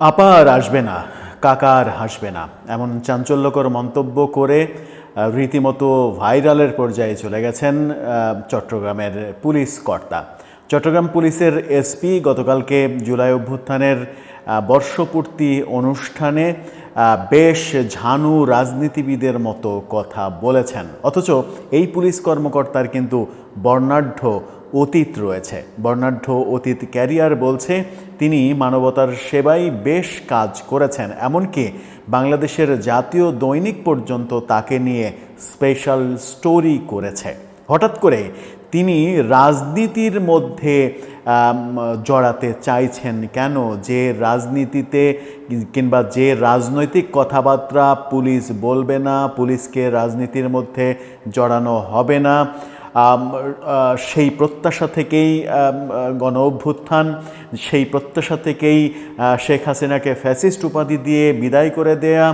আপা আর আসবে না কাকা আর হাসবে না। এমন চাঞ্চল্যকর মন্তব্য করে রীতিমতো ভাইরালের পর্যায়ে চলে গেছেন চট্টগ্রামের পুলিশ কর্তা। চট্টগ্রাম পুলিশের এসপি গতকালকে জুলাই অভ্যুত্থানের বর্ষপূর্তি অনুষ্ঠানে বেশ ঝানু রাজনীতিবিদের মতো কথা বলেছেন। অথচ এই পুলিশ কর্মকর্তার কিন্তু বর্ণাঢ্য অতীত রয়েছে। বর্ণাঢ্য অতীত ক্যারিয়ার বলছে, তিনি মানবতার সেবায় বেশ কাজ করেছেন। এমনকি বাংলাদেশের জাতীয় দৈনিক পর্যন্ত তাকে নিয়ে স্পেশাল স্টোরি করেছে। হঠাৎ করে তিনি রাজনীতির মধ্যে জড়াতে চাইছেন কেন? যে রাজনীতিতে কিংবা যে রাজনৈতিক কথাবার্তা পুলিশ বলবে না, পুলিশকে রাজনীতির মধ্যে জড়ানো হবে না। সেই প্রত্যাশা থেকেই গণ অভ্যুত্থান, সেই প্রত্যাশা থেকেই শেখ হাসিনাকে ফ্যাসিস্ট উপাধি দিয়ে বিদায় করে দেয়া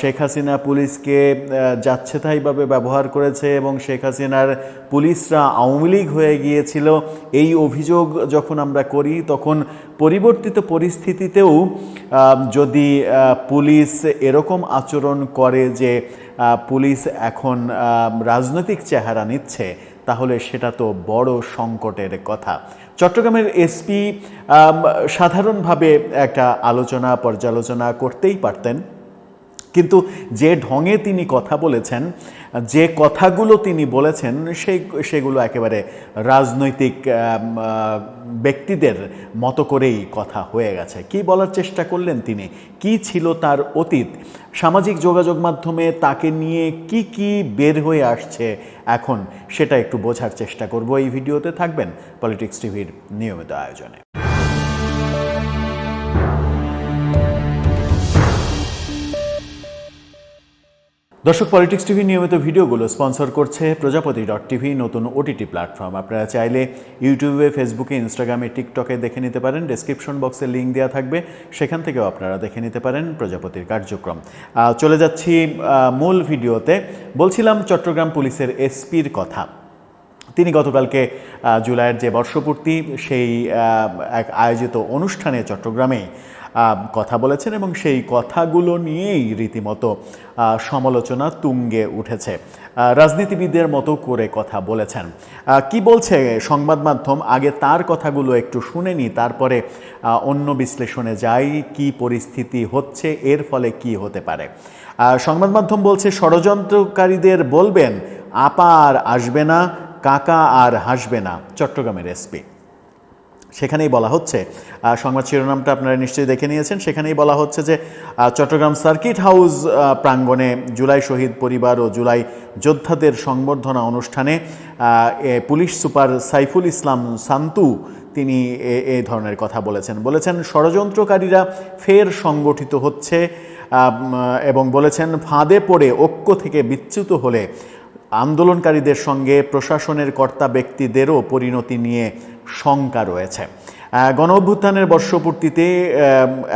শেখ হাসিনা পুলিশকে আহ, যাচ্ছেতাইভাবে ব্যবহার করেছে এবং শেখ হাসিনার পুলিশরা আওয়ামী লীগ হয়ে গিয়েছিল। এই অভিযোগ যখন আমরা করি তখন পরিবর্তিত পরিস্থিতিতেও যদি পুলিশ এরকম আচরণ করে যে পুলিশ এখন রাজনৈতিক চেহারা নিচ্ছে তাহলে সেটা তো বড় সংকটের কথা। চট্টগ্রামের এসপি সাধারণভাবে একটা আলোচনা পর্যালোচনা করতেই পারতেন। কিন্তু যে ঢঙে তিনি কথা বলেছেন, যে কথাগুলো তিনি বলেছেন, সেই, সেগুলো একেবারে রাজনৈতিক ব্যক্তিদের মতো করেই কথা হয়ে গেছে। কি বলার চেষ্টা করলেন তিনি? কি ছিল তার অতীত? সামাজিক যোগাযোগ মাধ্যমে তাকে নিয়ে কি কি বের হয়ে আসছে এখন সেটা একটু বোঝার চেষ্টা করব। এই ভিডিওতে থাকবেন পলিটিক্স টিভির নিয়মিত আয়োজনে। দর্শক পলিটিক্স টিভি নিয়মিত ভিডিওগুলো স্পন্সর করছে প্রজাপতি ডট টিভি নতুন ওটিটি প্ল্যাটফর্ম। আপনারা চাইলে ইউটিউবে ফেসবুকে ইনস্টাগ্রামে টিকটকে দেখে নিতে পারেন। ডেসক্রিপশন বক্সে লিঙ্ক দেওয়া থাকবে। সেখান থেকেও আপনারা দেখে নিতে পারেন প্রজাপতির কার্যক্রম। চলে যাচ্ছি মূল ভিডিওতে। বলছিলাম চট্টগ্রাম পুলিশের এসপির কথা। তিনি গতকালকে জুলাইয়ের যে বর্ষপূর্তি, সেই এক আয়োজিত অনুষ্ঠানে চট্টগ্রামে কথা বলেছেন এবং সেই কথাগুলো নিয়েই রীতিমতো সমালোচনা তুঙ্গে উঠেছে। রাজনীতিবিদদের মতো করে কথা বলেছেন। কি বলছে সংবাদ মাধ্যম? আগে তার কথাগুলো একটু শুনে নি, তারপরে অন্য বিশ্লেষণে যাই, কি পরিস্থিতি হচ্ছে, এর ফলে কি হতে পারে? সংবাদ মাধ্যম বলছে, ষড়যন্ত্রকারীদের বলবেন, আপা আর আসবে না, কাকা আর হাসবে না। চট্টগ্রামের এসপি। সেখানেই বলা হচ্ছে। সংবাদ শিরোনামটা আপনারা নিশ্চয়ই দেখে নিয়েছেন। সেখানেই বলা হচ্ছে যে চট্টগ্রাম সার্কিট হাউস প্রাঙ্গণে জুলাই শহীদ পরিবার ও জুলাই যোদ্ধাদের সংবর্ধনা অনুষ্ঠানে পুলিশ সুপার সাইফুল ইসলাম সান্তু তিনি এই ধরনের কথা বলেছেন। বলেছেন, ষড়যন্ত্রকারীরা ফের সংগঠিত হচ্ছে এবং বলেছেন, ফাঁদে পড়ে ঐক্য থেকে বিচ্যুত হলে আন্দোলনকারীদের সঙ্গে প্রশাসনের কর্তা ব্যক্তিদেরও পরিণতি নিয়ে শঙ্কা রয়েছে। গণ অভ্যুত্থানের বর্ষপূর্তিতে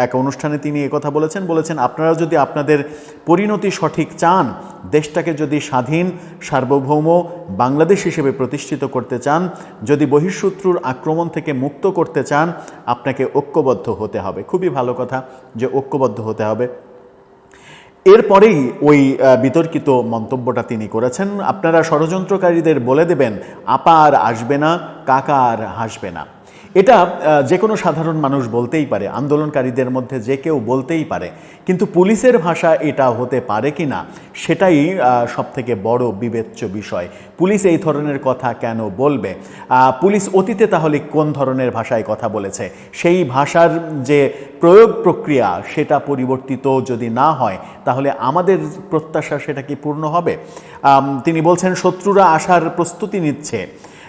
এক অনুষ্ঠানে তিনি কথা বলেছেন বলেছেন, আপনারা যদি আপনাদের পরিণতি সঠিক চান, দেশটাকে যদি স্বাধীন, সার্বভৌম, বাংলাদেশ হিসেবে প্রতিষ্ঠিত করতে চান, যদি বহিঃশত্রুর আক্রমণ থেকে মুক্ত করতে চান, আপনাকে ঐক্যবদ্ধ হতে হবে। খুবই ভালো কথা যে ঐক্যবদ্ধ হতে হবে। এরপরেই ওই বিতর্কিত মন্তব্যটা তিনি করেছেন। আপনারা ষড়যন্ত্রকারীদের বলে দেবেন, আপা আর আসবে না, কাকা আর হাসবে না। এটা যে কোনো সাধারণ মানুষ বলতেই পারে, আন্দোলনকারীদের মধ্যে যে কেউ বলতেই পারে, কিন্তু পুলিশের ভাষা এটা হতে পারে কি না, সেটাই সব থেকে বড় বিবেচ্য বিষয়। পুলিশ এই ধরনের কথা কেন বলবে? পুলিশ অতীতে তাহলে কোন ধরনের ভাষায় কথা বলেছে? সেই ভাষার যে প্রয়োগ প্রক্রিয়া, সেটা পরিবর্তিত যদি না হয়, তাহলে আমাদের প্রত্যাশা সেটা কি পূর্ণ হবে? তিনি বলছেন, শত্রুরা আসার প্রস্তুতি নিচ্ছে।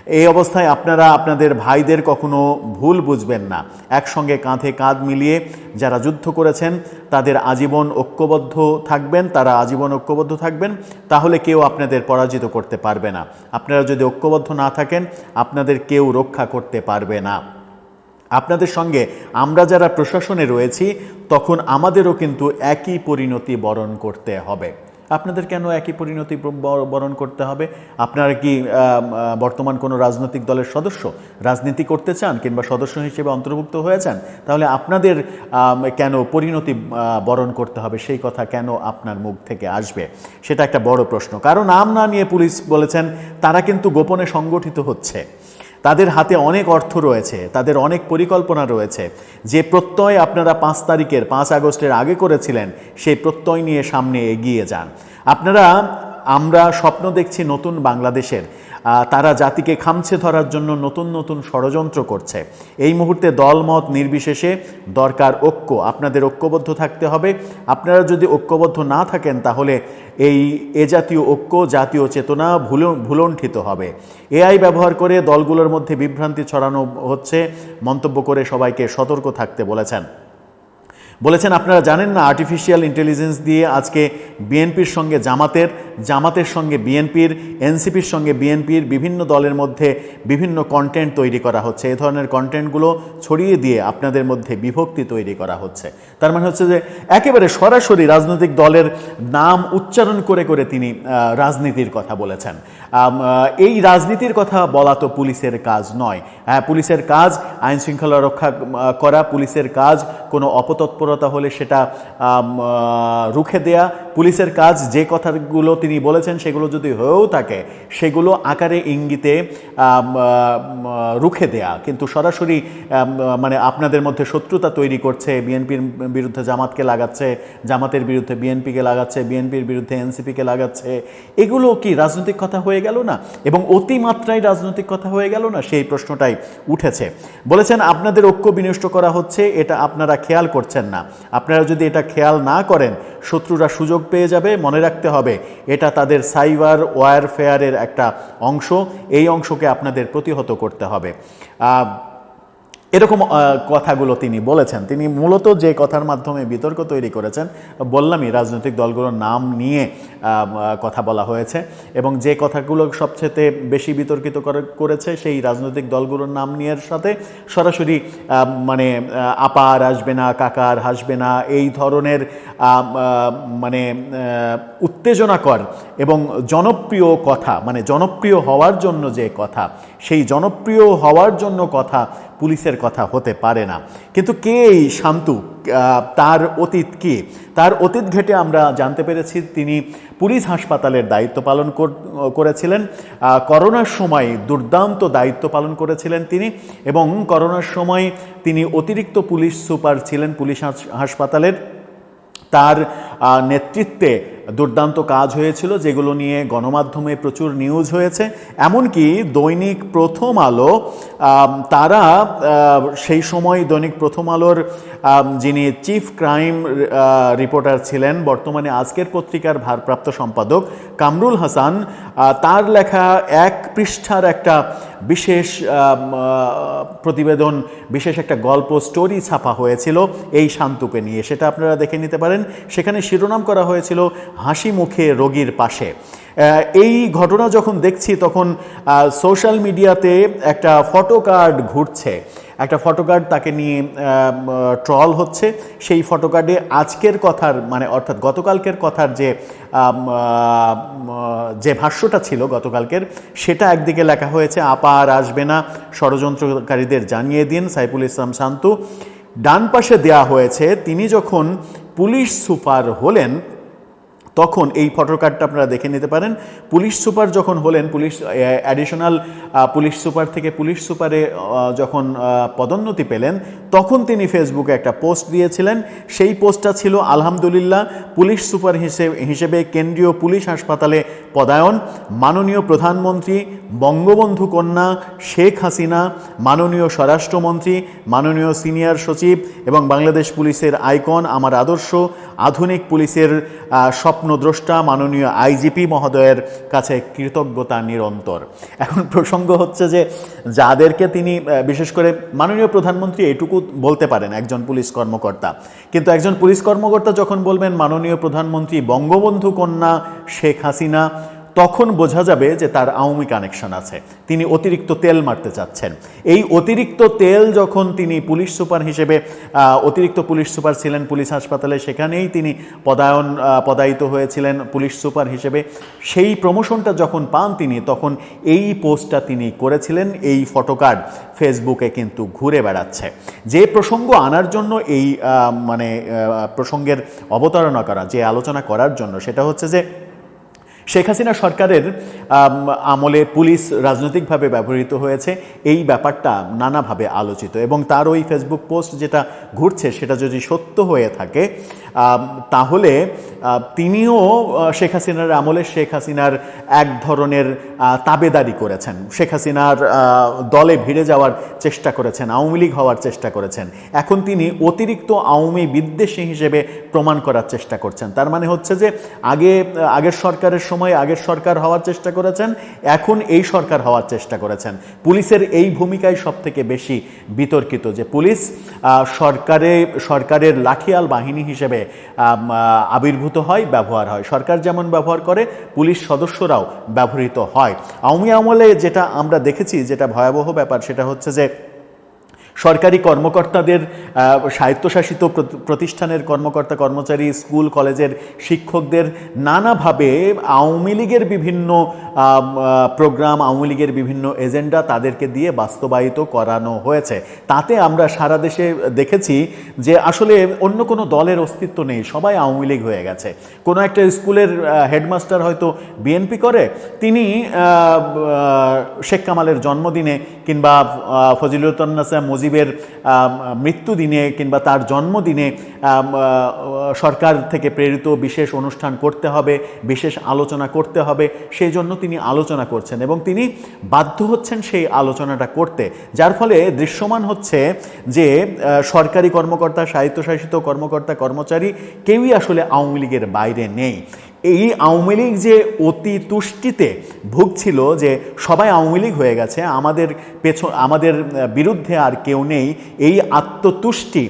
এই অবস্থায় আপনারা আপনাদের ভাইদের কখনো ভুল বুঝবেন না। একসঙ্গে কাঁধে কাঁধ মিলিয়ে যারা যুদ্ধ করেছেন, তাদের আজীবন ঐক্যবদ্ধ থাকবেন, তারা আজীবন ঐক্যবদ্ধ থাকবেন, তাহলে কেউ আপনাদের পরাজিত করতে পারবে না। আপনারা যদি ঐক্যবদ্ধ না থাকেন, আপনাদের কেউ রক্ষা করতে পারবে না। আপনাদের সঙ্গে আমরা যারা প্রশাসনে রয়েছি, তখন আমাদেরও কিন্তু একই পরিণতি বরণ করতে হবে। আপনাদের কেন একই পরিণতি বরণ করতে হবে? আপনারা কি বর্তমান কোনো রাজনৈতিক দলের সদস্য? রাজনীতি করতে চান কিংবা সদস্য হিসেবে অন্তর্ভুক্ত হয়েছেন? তাহলে আপনাদের কেন পরিণতি বরণ করতে হবে? সেই কথা কেন আপনার মুখ থেকে আসবে? সেটা একটা বড় প্রশ্ন। কারণ নাম না নিয়ে পুলিশ বলেছেন, তারা কিন্তু গোপনে সংগঠিত হচ্ছে। তাদের হাতে অনেক অর্থ রয়েছে, তাদের অনেক পরিকল্পনা রয়েছে। যে প্রত্যয় আপনারা পাঁচ তারিখের, পাঁচ আগস্টের আগে করেছিলেন, সেই প্রত্যয় নিয়ে সামনে এগিয়ে যান। আপনারা আমরা স্বপ্ন দেখছি নতুন বাংলাদেশের। তারা জাতিকে খামছে ধরার জন্য নতুন নতুন ষড়যন্ত্র করছে। এই মুহূর্তে দলমত নির্বিশেষে দরকার ঐক্য। আপনাদের ঐক্যবদ্ধ থাকতে হবে। আপনারা যদি ঐক্যবদ্ধ না থাকেন, তাহলে এই এ জাতীয় ঐক্য, জাতীয় চেতনা ভুল, ভুলণ্ঠিত হবে। এআই ব্যবহার করে দলগুলোর মধ্যে বিভ্রান্তি ছড়ানো হচ্ছে। মন্তব্য করে সবাইকে সতর্ক থাকতে বলেছেন। বলেছেন, আপনারা জানেন না আর্টিফিশিয়াল ইন্টেলিজেন্স দিয়ে আজকে বিএনপির সঙ্গে জামাতের জামাতের সঙ্গে বিএনপির, এনসিপির সঙ্গে বিএনপির বিভিন্ন দলের মধ্যে বিভিন্ন কন্টেন্ট তৈরি করা হচ্ছে। এই ধরনের কন্টেন্টগুলো ছড়িয়ে দিয়ে আপনাদের মধ্যে বিভক্তি তৈরি করা হচ্ছে। তার মানে হচ্ছে যে, একেবারে সরাসরি রাজনৈতিক দলের নাম উচ্চারণ করে করে তিনি রাজনীতির কথা বলেছেন। এই রাজনীতির কথা বলা তো পুলিশের কাজ নয়। হ্যাঁ পুলিশের কাজ, আইন শৃঙ্খলা রক্ষা করা, পুলিশের কাজ, কোনো অপতৎপরতা হলে সেটা রুখে দেয়া পুলিশের কাজ যে কথাগুলো তিনি বলেছেন সেগুলো যদি হয়েও থাকে, সেগুলো আকারে ইঙ্গিতে রুখে দেয়া। কিন্তু সরাসরি মানে আপনাদের মধ্যে শত্রুতা তৈরি করছে, বিএনপির বিরুদ্ধে জামাতকে লাগাচ্ছে, জামাতের বিরুদ্ধে বিএনপিকে লাগাচ্ছে, বিএনপির বিরুদ্ধে এনসিপিকে লাগাচ্ছে, এগুলো কি রাজনৈতিক কথা হয়ে গেল না? এবং অতিমাত্রায় রাজনৈতিক কথা হয়ে গেল না? সেই প্রশ্নটাই উঠেছে। বলেছেন, আপনাদের ঐক্য বিনষ্ট করা হচ্ছে, এটা আপনারা খেয়াল করছেন না। আপনারা যদি এটা খেয়াল না করেন শত্রুরা সুযোগ পেয়ে যাবে, মনে রাখতে হবে, এটা তাদের সাইবার ওয়ারফেয়ারের একটা অংশ, এই অংশকে আপনাদের প্রতিহত করতে হবে। এরকম কথাগুলো তিনি বলেছেন। তিনি মূলত যে কথার মাধ্যমে বিতর্ক তৈরি করেছেন, বললামই রাজনৈতিক দলগুলোর নাম নিয়ে কথা বলা হয়েছে এবং যে কথাগুলো সবচেয়ে বেশি বিতর্কিত করে- করেছে সেই রাজনৈতিক দলগুলোর নাম নিয়ে সাথে সরাসরি মানে আপার আসবে না, কাকার হাসবে না, এই ধরনের মানে উত্তেজনাকর এবং জনপ্রিয় কথা মানে জনপ্রিয় হওয়ার জন্য যে কথা, সেই জনপ্রিয় হওয়ার জন্য কথা পুলিশের কথা হতে পারে না। কিন্তু কে এই শান্তু? তার অতীত কি? তার অতীত ঘেটে আমরা জানতে পেরেছি তিনি পুলিশ হাসপাতালের দায়িত্ব পালন করেছিলেন। করোনার সময় দুর্দান্ত দায়িত্ব পালন করেছিলেন তিনি এবং করোনার সময় তিনি অতিরিক্ত পুলিশ সুপার ছিলেন পুলিশ হাস- হাসপাতালের। তার নেতৃত্বে দুর্দান্ত কাজ হয়েছিল, যেগুলো নিয়ে গণমাধ্যমে প্রচুর নিউজ হয়েছে। এমনকি দৈনিক প্রথম আলো তারা সেই সময় দৈনিক প্রথম আলোর যিনি চিফ ক্রাইম রিপোর্টার ছিলেন, বর্তমানে আজকের পত্রিকার ভারপ্রাপ্ত সম্পাদক কামরুল হাসান তার লেখা এক পৃষ্ঠার একটা বিশেষ প্রতিবেদন, বিশেষ একটা গল্প স্টোরি ছাপা হয়েছিল এই শান্তুকে নিয়ে। সেটা আপনারা দেখে নিতে পারেন। সেখানে শিরোনাম করা হয়েছিল হাসি মুখে রোগীর পাশে। এই ঘটনা যখন দেখছি, তখন সোশ্যাল মিডিয়াতে একটা ফটো কার্ড ঘুরছে। একটা ফটো কার্ড তাকে নিয়ে ট্রল হচ্ছে। সেই ফটো কার্ডে আজকের কথার মানে অর্থাৎ গতকালকের কথার যে যে ভাষ্যটা ছিল গতকালকের, সেটা একদিকে লেখা হয়েছে, আপা আর আসবে না। ষড়যন্ত্রকারীদের জানিয়ে দিন, সাইফুল ইসলাম শান্তু। ডান পাশে দেয়া হয়েছে, তিনি যখন পুলিশ সুপার হলেন তখন এই ফটো কার্ডটা আপনারা দেখে নিতে পারেন। পুলিশ সুপার যখন হলেন, পুলিশ অ্যাডিশনাল পুলিশ সুপার থেকে পুলিশ সুপারে যখন পদোন্নতি পেলেন, তখন তিনি ফেসবুকে একটা পোস্ট দিয়েছিলেন। সেই পোস্টটা ছিল, আলহামদুলিল্লাহ, পুলিশ সুপার হিসেবে হিসেবে কেন্দ্রীয় পুলিশ হাসপাতালে পদায়ন। মাননীয় প্রধানমন্ত্রী, বঙ্গবন্ধু কন্যা, শেখ হাসিনা, মাননীয় স্বরাষ্ট্রমন্ত্রী, মাননীয় সিনিয়র সচিব এবং বাংলাদেশ পুলিশের আইকন, আমার আদর্শ। আধুনিক পুলিশের স্বপ্নদ্রষ্টা মাননীয় আইজিপি মহোদয়ের কাছে কৃতজ্ঞতা নিরন্তর। এখন প্রসঙ্গ হচ্ছে যে যাদেরকে তিনি বিশেষ করে মাননীয় প্রধানমন্ত্রী এটুকু বলতে পারেন, একজন পুলিশ কর্মকর্তা। কিন্তু একজন পুলিশ কর্মকর্তা যখন বলবেন, মাননীয় প্রধানমন্ত্রী বঙ্গবন্ধু কন্যা শেখ হাসিনা তখন বোঝা যাবে যে তার আওয়ামী কানেকশন আছে। তিনি অতিরিক্ত তেল মারতে চাচ্ছেন। এই অতিরিক্ত তেল যখন তিনি পুলিশ সুপার হিসেবে অতিরিক্ত পুলিশ সুপার ছিলেন পুলিশ হাসপাতালে, সেখানেই তিনি পদায়ন পদায়িত হয়েছিলেন পুলিশ সুপার হিসেবে। সেই প্রমোশনটা যখন পান তিনি, তখন এই পোস্টটা তিনি করেছিলেন। এই ফটোকার্ড ফেসবুকে কিন্তু ঘুরে বেড়াচ্ছে। যে প্রসঙ্গ আনার জন্য এই মানে প্রসঙ্গের অবতারণা করা, যে আলোচনা করার জন্য, সেটা হচ্ছে যে শেখ হাসিনা সরকারের আমলে পুলিশ রাজনৈতিকভাবে ব্যবহৃত হয়েছে। এই ব্যাপারটা নানাভাবে আলোচিত এবং তার ওই ফেসবুক পোস্ট যেটা ঘুরছে সেটা যদি সত্য হয়ে থাকে তাহলে তিনিও শেখ হাসিনার আমলে শেখ হাসিনার এক ধরনের তাবেদারি করেছেন। শেখ হাসিনার দলে ভিড়ে যাওয়ার চেষ্টা করেছেন, আওয়ামী লীগ হওয়ার চেষ্টা করেছেন। এখন তিনি অতিরিক্ত আওয়ামী বিদ্বেষী হিসেবে প্রমাণ করার চেষ্টা করছেন। তার মানে হচ্ছে যে, আগে আগের সরকারের সময় আগের সরকার হওয়ার চেষ্টা করেছেন, এখন এই সরকার হওয়ার চেষ্টা করেছেন। পুলিশের এই ভূমিকায় সব থেকে বেশি বিতর্কিত যে পুলিশ সরকারে, সরকারের লাঠিয়াল বাহিনী হিসেবে আবির্ভূত হয়, ব্যবহার হয়। সরকার যেমন ব্যবহার করে, পুলিশ সদস্যরাও ব্যবহৃত হয়। আওয়ামী আমলে যেটা আমরা দেখেছি, যেটা ভয়াবহ ব্যাপার, সেটা হচ্ছে যে সরকারি কর্মকর্তাদের স্বায়ত্তশাসিত প্রত- প্রতিষ্ঠানের কর্মকর্তা কর্মচারী স্কুল কলেজের শিক্ষকদের নানাভাবে আওয়ামী লীগের বিভিন্ন প্রোগ্রাম আওয়ামী লীগের বিভিন্ন এজেন্ডা তাদেরকে দিয়ে বাস্তবায়িত করানো হয়েছে। তাতে আমরা সারা দেশে দেখেছি যে আসলে অন্য কোনো দলের অস্তিত্ব নেই সবাই আওয়ামী লীগ হয়ে গেছে। কোনো একটা স্কুলের হেডমাস্টার হয়তো বিএনপি করে তিনি শেখ কামালের জন্মদিনে কিংবা আহ, ফজিলুদ্দৌল্লাহ মুজিবের মৃত্যুদিনে কিংবা তার জন্মদিনে সরকার থেকে প্রেরিত বিশেষ অনুষ্ঠান করতে হবে, বিশেষ আলোচনা করতে হবে, সেই জন্য তিনি আলোচনা করছেন এবং তিনি বাধ্য হচ্ছেন সেই আলোচনাটা করতে। যার ফলে দৃশ্যমান হচ্ছে যে সরকারি কর্মকর্তা, স্বায়ত্তশাসিত কর্মকর্তা, কর্মচারী কেউই আসলে আওয়ামী লীগের বাইরে নেই। এই আওয়ামী লীগ যে অতি তুষ্টিতে ভুগছিল যে সবাই আওয়ামী লীগ হয়ে গেছে, আমাদের পেছন, আমাদের বিরুদ্ধে আর কেউ নেই, এই আত্মতুষ্টি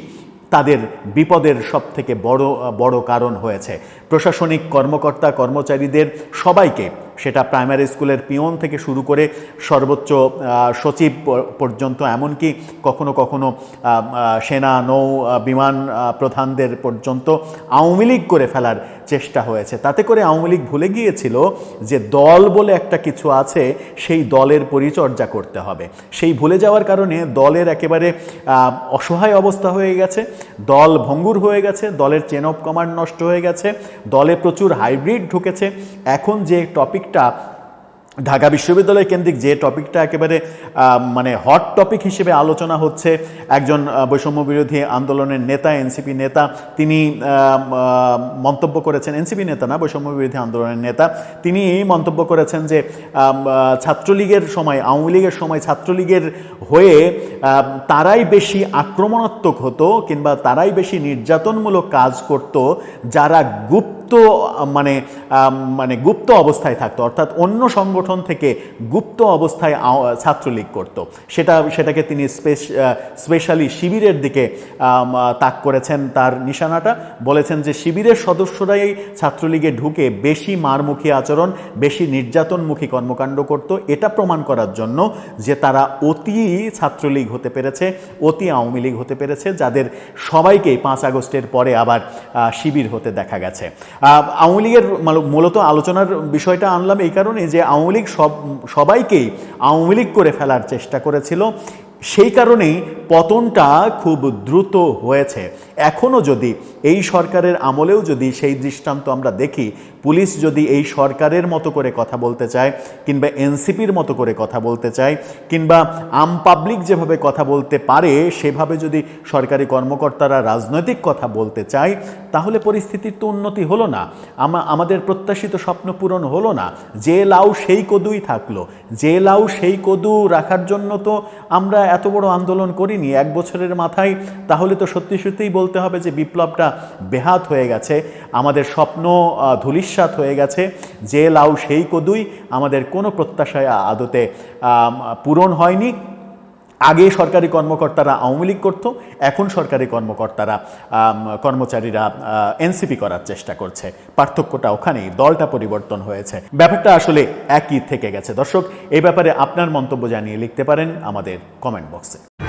তাদের বিপদের সব থেকে বড় বড় কারণ হয়েছে। প্রশাসনিক কর্মকর্তা, কর্মচারীদের সবাইকে সেটা প্রাইমারি স্কুলের পিয়ন থেকে শুরু করে সর্বোচ্চ সচিব পর্যন্ত, এমনকি কখনো কখনো সেনা, নৌ বিমান প্রধানদের পর্যন্ত আওয়ামী লীগ করে ফেলার চেষ্টা হয়েছে। তাতে করে আওয়ামী লীগ ভুলে গিয়েছিল যে দল বলে একটা কিছু আছে, সেই দলের পরিচর্যা করতে হবে। সেই ভুলে যাওয়ার কারণে দলের একেবারে অসহায় অবস্থা হয়ে গেছে, দল ভঙ্গুর হয়ে গেছে, দলের চেন অফ কমান্ড নষ্ট হয়ে গেছে, দলে প্রচুর হাইব্রিড ঢুকেছে। এখন যে টপিকটা ঢাকা বিশ্ববিদ্যালয় কেন্দ্রিক যে টপিকটা একেবারে মানে হট টপিক হিসেবে আলোচনা হচ্ছে, একজন বৈষম্য বিরোধী আন্দোলনের নেতা, এনসিপি নেতা, তিনি মন্তব্য করেছেন, এনসিপি নেতা না, বৈষম্য বিরোধী আন্দোলনের নেতা, তিনি এই মন্তব্য করেছেন যে ছাত্রলীগের সময়, আওয়ামী লীগের সময় ছাত্রলীগের হয়ে তারাই বেশি আক্রমণাত্মক হতো কিংবা তারাই বেশি নির্যাতনমূলক কাজ করত যারা গুপ্ত মানে মানে গুপ্ত অবস্থায় থাকতো। অর্থাৎ অন্য সংগঠন থেকে গুপ্ত অবস্থায় ছাত্রলীগ করত। সেটা, সেটাকে তিনি স্পেশ স্পেশালি শিবিরের দিকে তাক করেছেন তার নিশানাটা। বলেছেন যে শিবিরের সদস্যরাই ছাত্রলীগে ঢুকে বেশি মারমুখী আচরণ, বেশি নির্যাতনমুখী কর্মকাণ্ড করত। এটা প্রমাণ করার জন্য যে তারা অতি ছাত্রলীগ হতে পেরেছে, অতি আওয়ামী লীগ হতে পেরেছে, যাদের সবাইকেই পাঁচ আগস্টের পরে আবার শিবির হতে দেখা গেছে। আওয়ামী লীগের মূলত আলোচনার বিষয়টা আনলাম এই কারণে যে আওয়ামী লীগ সব সবাইকেই আওয়ামী লীগ করে ফেলার চেষ্টা করেছিল। সেই কারণেই পতনটা খুব দ্রুত হয়েছে। এখনও যদি এই সরকারের আমলেও যদি সেই দৃষ্টান্ত আমরা দেখি, পুলিশ যদি এই সরকারের মতো করে কথা বলতে চায়, কিংবা এনসিপির মতো করে কথা বলতে চায়, কিংবা আম পাবলিক যেভাবে কথা বলতে পারে, সেভাবে যদি সরকারি কর্মকর্তারা রাজনৈতিক কথা বলতে চায়, তাহলে পরিস্থিতির তো উন্নতি হলো না। আমা আমাদের প্রত্যাশিত স্বপ্ন পূরণ হলো না। যে লাউ সেই কদুই থাকল। যে লাউ সেই কদু রাখার জন্য তো আমরা এত বড় আন্দোলন করিনি এক বছরের মাথায়। তাহলে তো সত্যি সত্যিই বলতে হবে যে বিপ্লবটা বেহাত হয়ে গেছে আমাদের স্বপ্ন আহ, হয়ে গেছে যে লাউ সেই কদুই আমাদের কোনো প্রত্যাশায় আদতে পূরণ হয়নি। আগে সরকারি কর্মকর্তারা আওয়ামী লীগ করত এখন সরকারি কর্মকর্তারা কর্মচারীরা এনসিপি করার চেষ্টা করছে। পার্থক্যটা ওখানেই দলটা পরিবর্তন হয়েছে। ব্যাপারটা আসলে একই থেকে গেছে। দর্শক এই ব্যাপারে আপনার মন্তব্য জানিয়ে লিখতে পারেন আমাদের কমেন্ট বক্সে